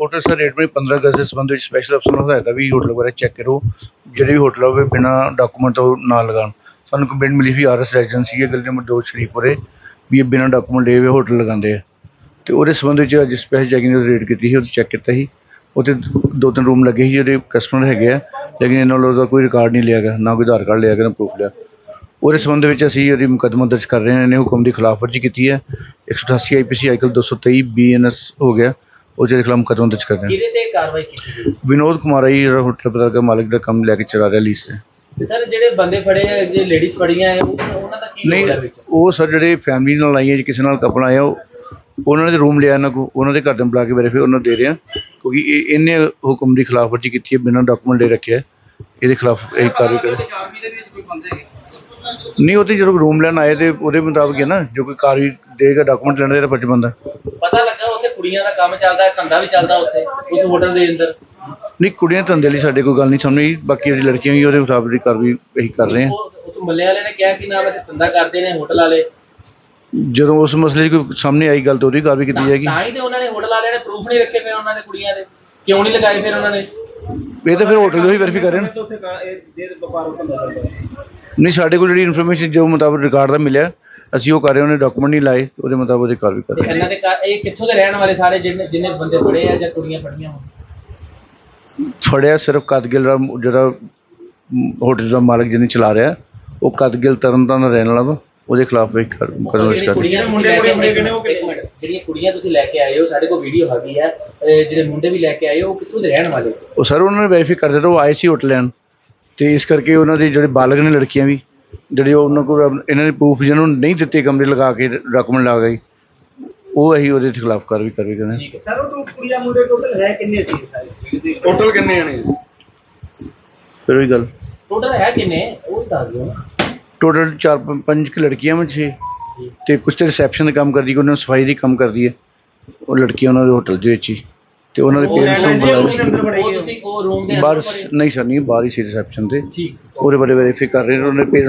Hotel sir, rate ਵਿੱਚ 15 ਅਗਸਤ ਦੇ ਸੰਬੰਧ ਵਿੱਚ ਸਪੈਸ਼ਲ ਅਫਸਰ ਨੂੰ ਹਦਾਇਤ ਹੈ ਵੀ ਹੋਟਲ ਵਗੈਰਾ ਚੈੱਕ ਕਰੋ। ਜਿਹੜੇ ਵੀ ਹੋਟਲ ਹੋਵੇ ਬਿਨਾਂ ਡਾਕੂਮੈਂਟ ਤੋਂ ਨਾ ਲਗਾਉਣ। ਸਾਨੂੰ ਕੰਪਲੇਂਟ ਮਿਲੀ ਸੀ ਆਰਐਸ ਰੈਜੀਡੈਂਸੀ ਹੈ ਗਲੀ ਨੰਬਰ 2 ਸ਼ਰੀਫਪੁਰੇ, ਵੀ ਇਹ ਬਿਨਾਂ ਡਾਕੂਮੈਂਟ ਲਏ ਹੋਏ ਹੋਟਲ ਲਗਾਉਂਦੇ ਆ। ਤੇ ਉਹਦੇ ਸੰਬੰਧ ਵਿੱਚ ਅੱਜ ਸਪੈਸ਼ਲ ਚੈਕਿੰਗ ਦੀ ਰੇਡ ਕੀਤੀ ਸੀ ਉਹ ਚੈੱਕ ਕੀਤਾ ਸੀ। ਉੱਥੇ ਦੋ ਤਿੰਨ ਰੂਮ ਲੱਗੇ ਸੀ, ਜਿਹੜੇ ਕਸਟਮਰ ਹੈਗੇ ਆ, ਲੇਕਿਨ ਇਹਨਾਂ ਵੱਲੋਂ ਉਹਦਾ ਕੋਈ ਰਿਕਾਰਡ ਨਹੀਂ ਲਿਆ ਗਿਆ, ਨਾ ਕੋਈ ਆਧਾਰ ਕਾਰਡ ਲਿਆ ਗਿਆ, ਨਾ ਪ੍ਰੂਫ ਲਿਆ। ਉਹਦੇ ਸੰਬੰਧ ਵਿੱਚ ਅਸੀਂ ਉਹਦੀ ਮੁਕੱਦਮਾ ਦਰਜ ਕਰ ਰਹੇ ਹਾਂ। ਇਹਨੇ ਹੁਕਮ ਦੀ ਖਿਲਾਫਵਰਜੀ ਕੀਤੀ ਹੈ। 188 ਆਈਪੀਸੀ ਆਈਕਲ 223 ਬੀਐਨਐਸ ਹੋ ਗਿਆ। ਉਹ ਜਿਹੜੇ ਖਿਲਾਫ ਮੁਕੱਦਮਾ ਦਰਜ ਕਰ ਰਹੇ ਹਾਂ। ਕਿਹਦੇ ਤੇ ਕਾਰਵਾਈ ਕੀਤੀ ਗਈ? ਵਿਨੋਦ ਕੁਮਾਰ ਜੀ ਜਿਹੜਾ ਹੋਟਲ ਪਤਾ ਦਾ ਮਾਲਕ ਦਾ ਕੰਮ ਲੈ ਕੇ ਚਲਾ ਰਿਹਾ ਲੀਸ ਤੇ। ਸਰ ਜਿਹੜੇ ਬੰਦੇ ਫੜੇ ਆ ਜੇ ਲੇਡੀਜ਼ ਫੜੀਆਂ ਆ ਉਹ- ਉਹਨਾਂ ਦਾ ਕੀ ਨਹੀਂ ਰੋਲ ਹੈ ਵਿੱਚ? ਉਹ ਸਰ ਜਿਹੜੇ ਫੈਮਿਲੀ ਨਾਲ ਆਈਆਂ ਜੀ ਕਿਸੇ ਨਾਲ ਕਪਲ ਆਇਆ ਉਹ ਉਹਨਾਂ ਦੇ ਰੂਮ ਲਿਆ ਇਹਨਾਂ ਕੋ ਉਹਨਾਂ ਦੇ ਘਰ ਦੇ ਬੁਲਾ ਕੇ ਵੈਰੀਫਾਈ ਉਹਨਾਂ ਨੂੰ ਦੇ ਰਹੇ ਆ ਕਿਉਂਕਿ ਇਹ ਇਹਨੇ ਹੁਕਮ ਦੀ ਖਿਲਾਫਵਰਜੀ ਕੀਤੀ ਹੈ ਬਿਨਾਂ ਡਾਕੂਮੈਂਟ ਲੈ ਰੱਖਿਆ ਹੈ। ਇਹਦੇ ਖਿਲਾਫ ਇਹ ਕਾਰਵਾਈ ਕਰ ਨਹੀਂ ਉਹ ਤੇ ਜਦੋਂ ਰੂਮ ਲੈਣ ਆਏ ਤੇ ਉਹਦੇ ਮੁਤਾਬਕ ਹੈ ਨਾ ਜੋ ਕੋਈ ਕਾਰਵਾਈ ਦੇਗਾ ਡਾਕੂਮੈਂਟ ਲੈਣ ਦਾ ਇਹਦਾ ਫਰਜ਼ ਪਤਾ ਲੱਗਾ ਉੱਥੇ ਕੁੜੀਆਂ ਦਾ ਕੰਮ ਚੱਲਦਾ ਹੈ ਧੰਦਾ ਵੀ ਚੱਲਦਾ ਉੱਥੇ ਉਸ ਹੋਟਲ ਦੇ ਅੰਦਰ? ਨਹੀਂ ਕੁੜੀਆਂ ਧੰਦੇ ਲਈ ਸਾਡੇ ਕੋਈ ਗੱਲ ਨਹੀਂ ਸਾਹਮਣੇ ਆਈ, ਬਾਕੀ ਜਿਹੜੀ ਲੜਕੀਆਂ ਵੀ ਉਹਦੇ ਮੁਤਾਬਕ ਦੀ ਕਾਰਵਾਈ ਅਸੀਂ ਕਰ ਰਹੇ ਹਾਂ ਉਹ ਮੱਲੇ ਵਾਲੇ ਨੇ ਕਿਹਾ ਕਿ ਨਾਮ ਹੈ ਧੰਦਾ ਕਰਦੇ ਨੇ ਹੋਟਲ ਵਾਲੇ। ਜਦੋਂ ਉਸ ਮਸਲੇ 'ਚ ਕੋਈ ਸਾਹਮਣੇ ਆਈ ਗੱਲ ਤਾਂ ਉਹਦੀ ਕਾਰਵਾਈ ਕੀਤੀ ਜਾਏਗੀ। ਤਾਂ ਹੀ ਤੇ ਉਹਨਾਂ ਨੇ ਹੋਟਲ ਵਾਲਿਆਂ ਨੇ ਪ੍ਰੂਫ ਨਹੀਂ ਰੱਖੇ ਫਿਰ ਉਹਨਾਂ ਦੇ ਕੁੜੀਆਂ ਦੇ। ਕਿਉਂ ਨਹੀਂ ਲਗਾਏ ਫਿਰ ਉਹਨਾਂ ਨੇ? ਇਹ ਤਾਂ ਫਿਰ ਹੋਟਲ ਦੇ ਹੀ ਵੈਰੀਫਾਈ ਕਰ ਰਹੇ ਨੇ। ਨਹੀਂ ਸਾਡੇ ਕੋਲ ਜਿਹੜੀ ਇਨਫੋਰਮੇਸ਼ਨ ਜੋ ਮੁਤਾਬਕ ਰਿਕਾਰਡ ਦਾ ਮਿਲਿਆ ਅਸੀਂ ਉਹ ਕਰ ਰਹੇ ਹਾਂ ਉਹਨੇ ਡਾਕੂਮੈਂਟ ਨਹੀਂ ਲਾਏ ਉਹਦੇ ਮੁਤਾਬਕ ਉਹਦੀ ਕਾਰਵਾਈ ਕਰ ਤੇ ਰਹੇ ਹਾਂ। ਇਹਨਾਂ ਦੇ ਘਰ- ਇਹ ਕਿੱਥੋਂ ਦੇ ਰਹਿਣ ਵਾਲੇ ਸਾਰੇ ਜਿਹਨੇ ਜਿੰਨੇ ਬੰਦੇ ਫੜੇ ਆ ਜਾਂ ਕੁੜੀਆਂ ਫੜੀਆਂ ਹੋਣ? ਫੜਿਆ ਸਿਰਫ ਕਦਗਿਲ ਦਾ ਜਿਹੜਾ ਹੋਟਲ ਦਾ ਮਾਲਕ ਜਿਹਨੇ ਚਲਾ ਰਿਹਾ ਉਹ ਕਦਗਿਲ ਤਰਨਤਾਰਨ ਦਾ ਰਹਿਣ ਵਾਲਾ ਵਾ ਉਹਦੇ ਖਿਲਾਫ ਇੱਕ ਕਦਮ ਵਿੱਚ ਜਿਹੜੀ ਕਰ ਰਹੇ ਕੁੜੀਆਂ ਤੁਸੀਂ ਲੈ ਕੇ ਆਏ ਜਿਹੜੀਆਂ ਕੁੜੀਆਂ ਤੁਸੀਂ ਲੈ ਕੇ ਆਏ ਹੋ ਸਾਡੇ ਕੋਲ ਵੀਡੀਓ ਹੈਗੀ ਹੈ ਇਹ ਜਿਹੜੇ ਮੁੰਡੇ ਵੀ ਲੈ ਕੇ ਆਏ ਹੋ ਉਹ ਕਿੱਥੋਂ ਦੇ ਰਹਿਣ ਵਾਲੇ? ਉਹ ਸਰ ਉਹਨਾਂ ਨੇ ਵੈਰੀਫਾਈ ਕਰ ਦਿੱਤਾ ਉਹ ਆਏ ਸੀ ਹੋਟਲ ਲੈਣ। ਤੇ ਇਸ ਕਰਕੇ ਉਹਨਾਂ ਦੇ ਜਿਹੜੇ ਬਾਲਗ ਨੇ ਲੜਕੀਆਂ ਵੀ ਜਿਹੜੇ ਉਹਨਾਂ ਕੋਲ ਇਹਨਾਂ ਨੇ ਪ੍ਰੂਫ ਜਿਹਨਾਂ ਨੂੰ ਨਹੀਂ ਦਿੱਤੇ ਕਮਰੇ ਲਗਾ ਕੇ ਡਾਕੂਮੈਂਟ ਲਾ ਗਏ ਉਹ ਅਸੀਂ ਉਹਦੇ ਖਿਲਾਫ ਕਾਰਵਾਈ ਕਰਵਾਈ ਕਰਨਾ ਠੀਕ ਹੈ। ਸਰ ਉਹ ਤੋਂ ਕੁੜੀਆਂ ਮੁੰਡੇ ਟੋਟਲ ਹੈ ਕਿੰਨੇ ਸੀ? ਸਾਰੇ ਟੋਟਲ ਕਿੰਨੇ ਆਣੇ ਫਿਰ ਉਹੀ ਗੱਲ। ਟੋਟਲ ਹੈ ਕਿੰਨੇ? ਉਹ ਦੱਸ ਦਿਓ ਨਾ। ਟੋਟਲ ਚਾਰ ਪੰਜ- ਪੰਜ ਕੁ ਲੜਕੀਆਂ ਵਿੱਚ ਛੇ। ਤੇ ਕੁਝ ਤੇ ਰਿਸੈਪਸ਼ਨ ਦਾ ਕੰਮ ਕਰਦੀ ਕੋਈ ਉਹਨਾਂ ਸਫ਼ਾਈ ਦੀ ਕੰਮ ਕਰਦੀ ਹੈ। ਉਹ ਲੜਕੀਆਂ ਉਹਨਾਂ ਦੇ ਹੋਟਲ ਦੇ ਵਿੱਚ ਹੀ। ਤੇ ਉਹਨਾਂ ਦੇ ਪੇਰੈਂਟਸ ਨੂੰ ਬੁਲਾਇਆ ਉਹ ਤੁਸੀਂ ਉਹ ਰੂਮ ਦੇ ਬਾਹਰ ਨਹੀਂ ਸਰ ਨਹੀਂ ਬਾਹਰ ਹੀ ਸੀ ਰਿਸੈਪਸ਼ਨ ਤੇ। ਠੀਕ। ਉਹਦੇ ਬਾਰੇ ਵੈਰੀਫਾਈ ਕਰ ਰਹੇ ਨੇ ਉਹਨਾਂ ਦੇ parents